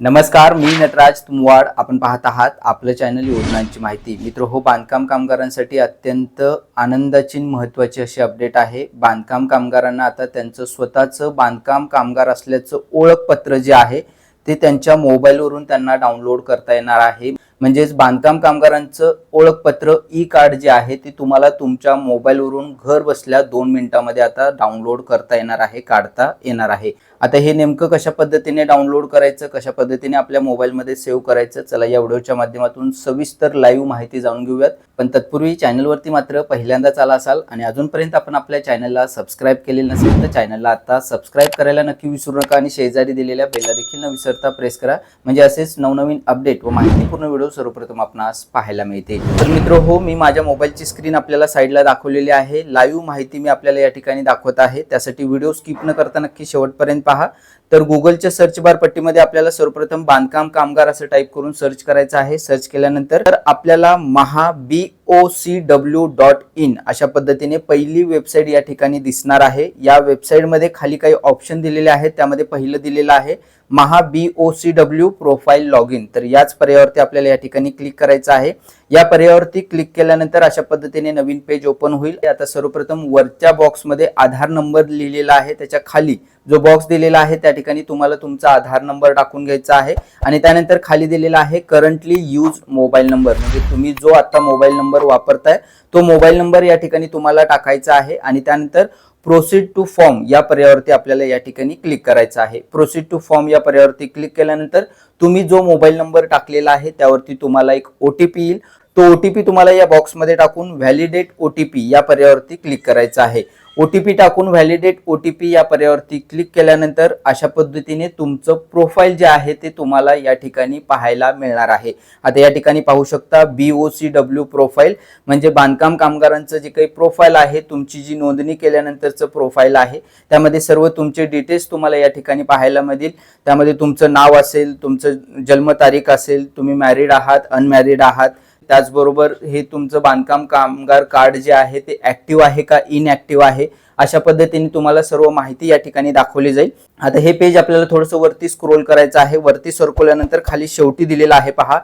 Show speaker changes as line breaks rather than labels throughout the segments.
नमस्कार मी नटराज तुमवाड. आपण पाहत आहात आपलं चॅनल योजनांची माहिती. मित्र हो बांधकाम कामगारांसाठी अत्यंत आनंदाची महत्त्वाची अशी अपडेट आहे. बांधकाम कामगारांना आता त्यांचं स्वतःचं बांधकाम कामगार असल्याचं ओळखपत्र जे आहे ते त्यांच्या मोबाईलवरून त्यांना डाउनलोड करता येणार आहे. म्हणजेच बांधकाम कामगारांचं ओळखपत्र ई कार्ड जे आहे ते तुम्हाला तुमच्या मोबाईलवरून घर बसल्या दोन मिनिटामध्ये आता डाउनलोड करता येणार आहे काढता येणार आहे. आता हे नेमकं कशा पद्धतीने डाउनलोड करायचं कशा पद्धतीने आपल्या मोबाईलमध्ये सेव्ह करायचं चला या व्हिडिओच्या माध्यमातून सविस्तर लाईव्ह माहिती जाणून घेऊयात. पण तत्पूर्वी चॅनलवरती मात्र पहिल्यांदाच आला असाल आणि अजूनपर्यंत आपण आपल्या चॅनलला सबस्क्राईब केलेलं नसेल तर चॅनलला आता सबस्क्राईब करायला नक्की विसरू नका आणि शेजारी दिलेल्या बेलला देखील न विसरता प्रेस करा. म्हणजे असेच नवनवीन अपडेट व माहितीपूर्ण व्हिडिओ सर्वप्रथम आपणास पाहायला मिळते. तर मित्र हो मी माझ्या मोबाईलची स्क्रीन आपल्याला साईडला दाखवलेली आहे. लाईव्ह माहिती मी आपल्याला या ठिकाणी दाखवत आहे. त्यासाठी व्हिडिओ स्किप न करता नक्की शेवटपर्यंत पहा. तर गुगलच्या सर्च बार पट्टीमध्ये आपल्याला सर्वप्रथम बांधकाम कामगार असं टाईप करून सर्च करायचं आहे. सर्च केल्यानंतर तर आपल्याला Maha B O C W dot in अशा पद्धतीने पहिली वेबसाईट या ठिकाणी दिसणार आहे. या वेबसाईटमध्ये खाली काही ऑप्शन दिलेले आहेत. त्यामध्ये पहिलं दिलेलं आहे Maha B O C W profile log in तर याच पर्यायावरती आपल्याला या ठिकाणी क्लिक करायचं आहे. या पर्यायावरती क्लिक केल्यानंतर अशा पद्धतीने नवीन पेज ओपन होईल. आता सर्वप्रथम वरच्या बॉक्समध्ये आधार नंबर लिहिलेला आहे. त्याच्याखाली जो बॉक्स दिलेला आहे त्या ठिकाणी तुम्हाला तुमचा आधार नंबर टाकून घ्यायचा आहे. आणि त्यानंतर खाली दिलेला आहे करंटली यूज मोबाईल नंबर म्हणजे तुम्ही जो आता मोबाईल नंबर वापरताय तो मोबाईल नंबर या ठिकाणी तुम्हाला टाकायचा आहे. आणि त्यानंतर प्रोसीड टू फॉर्म या पर्यायावरती आपल्याला या ठिकाणी क्लिक करायचं आहे. प्रोसीड टू फॉर्म या पर्यायावरती क्लिक केल्यानंतर तुम्ही जो मोबाईल नंबर टाकलेला आहे त्यावरती तुम्हाला एक ओ टी पी येईल. तो ओ टी पी तुम्हाला या बॉक्समध्ये टाकून व्हॅलिडेट ओ टी पी या पर्यायावरती क्लिक करायचा आहे. ओ टी पी टाकून व्हॅलिडेट ओ टी पी या पर्यायावरती क्लिक केल्यानंतर अशा पद्धतीने तुमचं प्रोफाईल जे आहे ते तुम्हाला या ठिकाणी पाहायला मिळणार आहे. आता या ठिकाणी पाहू शकता B O C W profile म्हणजे बांधकाम कामगारांचं जे काही प्रोफाईल आहे तुमची जी नोंदणी केल्यानंतरचं प्रोफाईल आहे त्यामध्ये सर्व तुमचे डिटेल्स तुम्हाला या ठिकाणी पाहायला मिळतील. त्यामध्ये तुमचं नाव असेल तुमचं जन्मतारीख असेल तुम्ही मॅरिड आहात अनमॅरिड आहात त्याचबरोबर हे तुमचं बांधकाम कामगार कार्ड जे आहे ते ऍक्टिव्ह आहे का इनऍक्टिव्ह आहे? अशा पद्धतीने तुम्हाला सर्व माहिती या ठिकाणी दाखवली जाईल. आता हे पेज आपल्याला थोडंसं वरती स्क्रोल करायचं आहे. वरती सरकवल्यानंतर खाली शेवटी दिलेलं आहे पहा.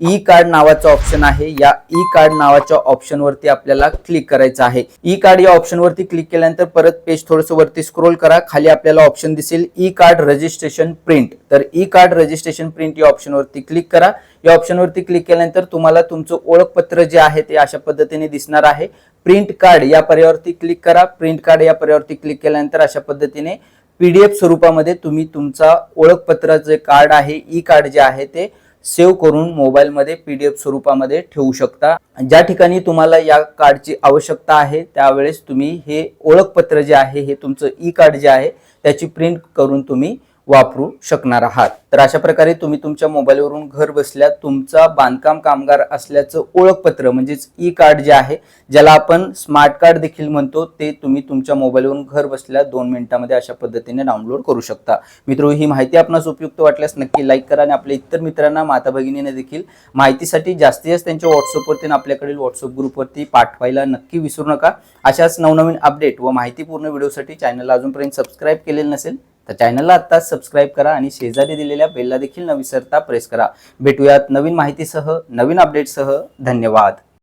ई कार्ड नावाचं ऑप्शन आहे. या ई कार्ड नावाच्या ऑप्शन वरती आपल्याला क्लिक करायचं आहे. ई कार्ड या ऑप्शन वरती क्लिक केल्यानंतर परत पेज थोडंसं वरती स्क्रोल करा. खाली आपल्याला ऑप्शन दिसेल ई कार्ड रजिस्ट्रेशन प्रिंट तर ई कार्ड रजिस्ट्रेशन प्रिंट या ऑप्शन वरती क्लिक करा. या ऑप्शन वरती क्लिक केल्यानंतर तुम्हाला तुमचं ओळखपत्र जे आहे ते अशा पद्धतीने दिसणार आहे. प्रिंट कार्ड या पर्यावरती क्लिक करा. प्रिंट कार्ड या पर्यावरती क्लिक केल्यानंतर अशा पद्धतीने पीडीएफ स्वरूपामध्ये तुम्ही तुमचा ओळखपत्र जे कार्ड आहे ई कार्ड जे आहे ते सेव्ह करून मोबाईलमध्ये पीडीएफ स्वरूपामध्ये ठेवू शकता. ज्या ठिकाणी तुम्हाला या कार्डची आवश्यकता आहे त्यावेळेस तुम्ही हे ओळखपत्र जे आहे हे तुमचं ई कार्ड जे आहे त्याची प्रिंट करून तुम्ही वापरू शकणार आहात. तर अशा प्रकारे तुम्ही तुमच्या मोबाईलवरून घर बसल्या तुमचा बांधकाम कामगार असल्याचं ओळखपत्र म्हणजेच ई कार्ड जे आहे ज्याला आपण स्मार्ट कार्ड देखील म्हणतो ते तुम्ही तुमच्या मोबाईलवरून घर बसल्या दोन मिनिटांमध्ये अशा पद्धतीने डाउनलोड करू शकता. मित्र ही माहिती आपणास उपयुक्त वाटल्यास नक्की लाईक करा आणि आपल्या इतर मित्रांना माता भगिनीने देखील माहितीसाठी जास्तीत जास्त त्यांच्या व्हॉट्सअपवरती आपल्याकडील व्हॉट्सअप ग्रुपवरती पाठवायला नक्की विसरू नका. अशाच नवनवीन अपडेट व माहितीपूर्ण व्हिडिओसाठी चॅनलला अजूनपर्यंत सबस्क्राईब केलेलं नसेल तर चॅनलला आत्ताच सबस्क्राईब करा आणि शेजारी दिलेल्या बेलला देखील न विसरता प्रेस करा. भेटूयात नवीन माहितीसह नवीन अपडेटसह धन्यवाद.